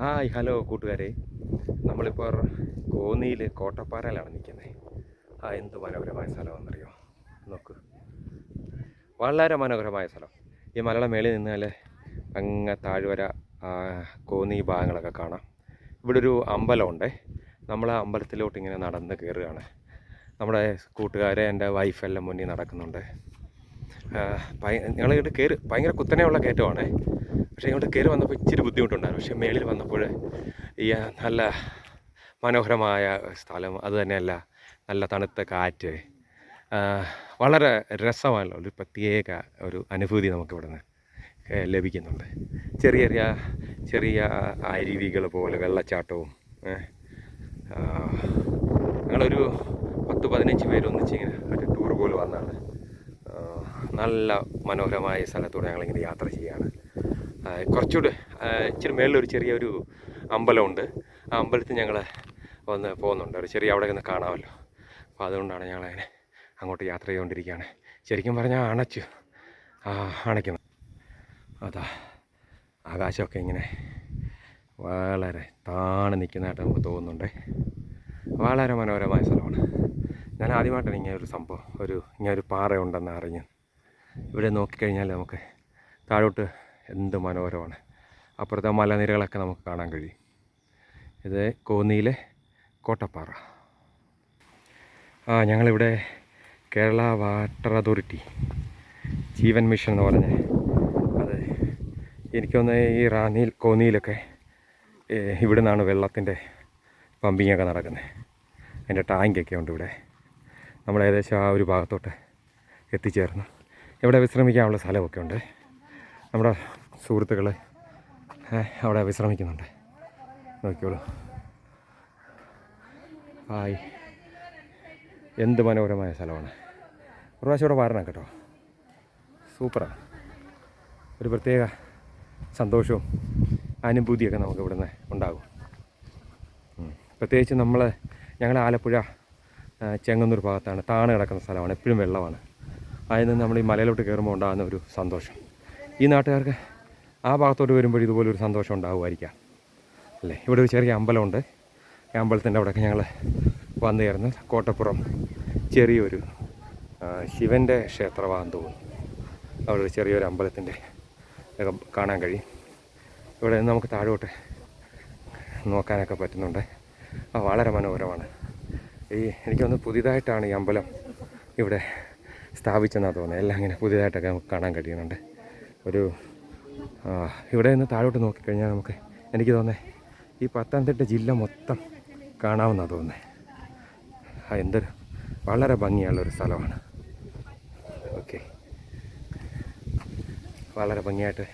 Hi hello കൂട്ടുകാരെ. നമ്മളിപ്പോൾ കോന്നിയിൽ കോട്ടപ്പാറയിലാണ് നിൽക്കുന്നത്. ആ എന്ത് മനോഹരമായ സ്ഥലമാണെന്നറിയോ? നോക്ക്. വളരെ മനോഹരമായ സ്ഥലം. ഈ മലയുടെ മേളിൽ നിന്നാൽ അങ്ങ് താഴ്വര കോന്നി ഭാഗങ്ങളൊക്കെ കാണാം. ഇവിടെ ഒരു അമ്പലമുണ്ട്. നമ്മൾ ആ അമ്പലത്തിലോട്ട് ഇങ്ങനെ നടന്ന് കയറുകയാണ്. നമ്മുടെ കൂട്ടുകാരെ എന്റെ വൈഫെല്ലാം മുന്നിൽ നടക്കുന്നുണ്ട്. ഞങ്ങൾ ഇങ്ങോട്ട് കയറി ഭയങ്കര കുത്തനെയുള്ള കയറ്റമാണ്. പക്ഷേ ഇങ്ങോട്ട് കയറി വന്നപ്പോൾ ഇച്ചിരി ബുദ്ധിമുട്ടുണ്ടായിരുന്നു. പക്ഷേ മേളിൽ വന്നപ്പോൾ ഈ നല്ല മനോഹരമായ സ്ഥലം അത് തന്നെയല്ല നല്ല തണുത്ത കാറ്റ് വളരെ രസമല്ല ഒരു പ്രത്യേക ഒരു അനുഭൂതി നമുക്ക് ഇവിടുന്ന് ഏ, ലഭിക്കുന്നുണ്ട്. ചെറിയ ചെറിയ ചെറിയ അരുവികൾ പോലെ വെള്ളച്ചാട്ടവും ഞങ്ങളൊരു പത്ത് പതിനഞ്ച് പേരൊന്നിച്ച് ഇങ്ങനെ ഒരു ടൂർ പോലെ വന്നാണ്. നല്ല മനോഹരമായ സ്ഥലത്തൂടെ ഞങ്ങളിങ്ങനെ യാത്ര ചെയ്യുകയാണ്. കുറച്ചുകൂടെ ഇച്ചിരി മേളിലൊരു ചെറിയൊരു അമ്പലമുണ്ട്. ആ അമ്പലത്തിൽ ഞങ്ങൾ വന്ന് പോകുന്നുണ്ട്. ഒരു ചെറിയ അവിടെ നിന്ന് കാണാമല്ലോ. അപ്പോൾ അതുകൊണ്ടാണ് ഞങ്ങളങ്ങനെ അങ്ങോട്ട് യാത്ര ചെയ്തുകൊണ്ടിരിക്കുകയാണ്. ശരിക്കും പറഞ്ഞാൽ അണച്ചു. അണയ്ക്കുന്നു. അതാ ആകാശമൊക്കെ ഇങ്ങനെ വളരെ താണ് നിൽക്കുന്നതായിട്ട് നമുക്ക് തോന്നുന്നുണ്ട്. വളരെ മനോഹരമായ സ്ഥലമാണ്. ഞാൻ ആദ്യമായിട്ടാണ് ഇങ്ങനെ ഒരു സംഭവം ഒരു ഇങ്ങനെ ഒരു പാറ ഉണ്ടെന്ന് അറിഞ്ഞു. ഇവിടെ നോക്കിക്കഴിഞ്ഞാൽ നമുക്ക് താഴോട്ട് എന്ത് മനോഹരമാണ്. അപ്പുറത്തെ മലനിരകളൊക്കെ നമുക്ക് കാണാൻ കഴിയും. ഇത് കോന്നിയിലെ കോട്ടപ്പാറ. ആ ഞങ്ങളിവിടെ Kerala water authority Jeevan mission എന്ന് പറഞ്ഞ് അത് എനിക്കൊന്ന് ഈ റാന്നിയിൽ കോന്നിയിലൊക്കെ ഇവിടെ നിന്നാണ് വെള്ളത്തിന്റെ പമ്പിങ്ങൊക്കെ നടക്കുന്നത് അതിന്റെ ടാങ്കൊക്കെ ഉണ്ട് ഇവിടെ. നമ്മൾ ഏകദേശം ആ ഒരു ഭാഗത്തോട്ട് എത്തിച്ചേർന്നു. ഇവിടെ വിശ്രമിക്കാനുള്ള സ്ഥലമൊക്കെ ഉണ്ട്. നമ്മുടെ സുഹൃത്തുക്കൾ അവിടെ വിശ്രമിക്കുന്നുണ്ട്. നോക്കിയോളൂ ഹായ്. എന്ത് മനോഹരമായ സ്ഥലമാണ്. ഒരു പ്രാവശ്യം ഇവിടെ വരണം കേട്ടോ. സൂപ്പറാണ്. ഒരു പ്രത്യേക സന്തോഷവും അനുഭൂതിയൊക്കെ നമുക്ക് ഇവിടുന്ന് ഉണ്ടാകും. പ്രത്യേകിച്ച് നമ്മൾ ഞങ്ങൾ ആലപ്പുഴ ചെങ്ങന്നൂർ ഭാഗത്താണ് താണ കിടക്കുന്ന സ്ഥലമാണ്. എപ്പോഴും വെള്ളമാണ്. അതിൽ നിന്ന് നമ്മൾ ഈ മലയിലോട്ട് കയറുമ്പോൾ ഉണ്ടാകുന്ന ഒരു സന്തോഷം. ഈ നാട്ടുകാർക്ക് ആ ഭാഗത്തോട്ട് വരുമ്പോൾ ഇതുപോലൊരു സന്തോഷം ഉണ്ടാകുമായിരിക്കാം അല്ലേ? ഇവിടെ ഒരു ചെറിയ അമ്പലമുണ്ട്. ഈ അമ്പലത്തിന്റെ അവിടെയൊക്കെ ഞങ്ങൾ വന്നു ചേർന്ന് കോട്ടപ്പുറം ചെറിയൊരു ശിവന്റെ ക്ഷേത്രമാണെന്ന് തോന്നുന്നു. അവിടെ ഒരു ചെറിയൊരു അമ്പലത്തിന്റെ കാണാൻ കഴിയും. ഇവിടെ നിന്ന് നമുക്ക് താഴോട്ട് നോക്കാനൊക്കെ പറ്റുന്നുണ്ട്. വളരെ മനോഹരമാണ്. ഈ എനിക്കൊന്ന് പുതിയതായിട്ടാണ് ഈ അമ്പലം ഇവിടെ സ്ഥാപിച്ചെന്നാണ് തോന്നുന്നത്. എല്ലാം ഇങ്ങനെ പുതിയതായിട്ടൊക്കെ നമുക്ക് കാണാൻ കഴിയുന്നുണ്ട്. ഒരു ഇവിടെ നിന്ന് താഴോട്ട് നോക്കിക്കഴിഞ്ഞാൽ നമുക്ക് എനിക്ക് തോന്നേ ഈ പത്തനംതിട്ട ജില്ല മൊത്തം കാണാമെന്നാണ് തോന്നേ. ആ എന്തൊരു വളരെ ഭംഗിയുള്ളൊരു സ്ഥലമാണ്. ഓക്കെ. വളരെ ഭംഗിയായിട്ട്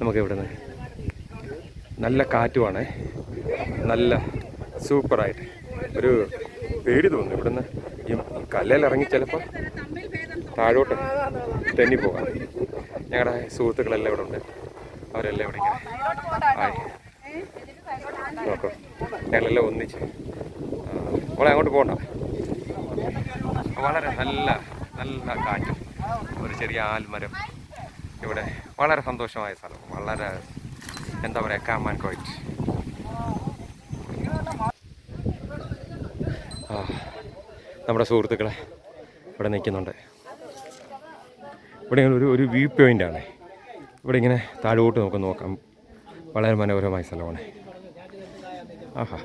നമുക്ക് നിന്ന് നല്ല കാറ്റുമാണ് നല്ല സൂപ്പറായിട്ട് ഒരു പേടി തോന്നുന്നു ഇവിടുന്ന് ഈ കല്ലിൽ ഇറങ്ങി ചിലപ്പോൾ താഴോട്ട് തെന്നി പോകാം ഞങ്ങളുടെ സുഹൃത്തുക്കളെല്ലാം ഇവിടെ ഉണ്ട്. അവരെല്ലാം ഇവിടെ ഇങ്ങനെ ഞങ്ങളെല്ലാം ഒന്നിച്ച് അവളെ അങ്ങോട്ട് പോകണ്ട. വളരെ നല്ല നല്ല കാറ്റും. ഒരു ചെറിയ ആൽമരം ഇവിടെ. വളരെ സന്തോഷമായ സ്ഥലം. വളരെ എന്താ പറയുക കാം കോയിറ്റ് നമ്മുടെ സുഹൃത്തുക്കളെ ഇവിടെ നിൽക്കുന്നുണ്ട്. ഇവിടെ ഒരു ഒരു വ്യൂ പോയിന്റ് ആണ്. ഇവിടെ ഇങ്ങനെ താഴോട്ട് നമുക്ക് നോക്കാം. വളരെ മനോഹരമായ സ്ഥലമാണ്. ആഹാ.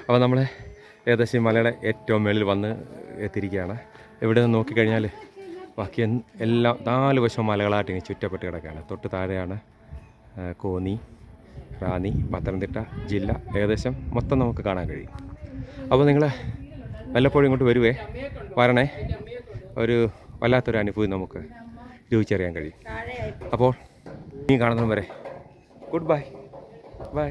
അപ്പോൾ നമ്മൾ ഏകദേശം മലയുടെ ഏറ്റവും മേളിൽ വന്ന് എത്തിയിരിക്കുകയാണ്. എവിടെ നിന്ന് നോക്കിക്കഴിഞ്ഞാൽ ബാക്കി എല്ലാം നാല് വശം മലകളായിട്ട് ഇങ്ങനെ ചുറ്റപ്പെട്ട് കിടക്കുകയാണ് തൊട്ട് താഴെയാണ് കോന്നി റാന്നി പത്തനംതിട്ട ജില്ല ഏകദേശം മൊത്തം നമുക്ക് കാണാൻ കഴിയും. അപ്പോൾ നിങ്ങൾ വല്ലപ്പോഴും ഇങ്ങോട്ട് വരുവേ? വരണേ. ഒരു വല്ലാത്തൊരു അനുഭൂതി നമുക്ക് രുചിച്ചറിയാൻ കഴിയും. അപ്പോൾ ഇനി കാണുന്നതും വരെ. Good bye bye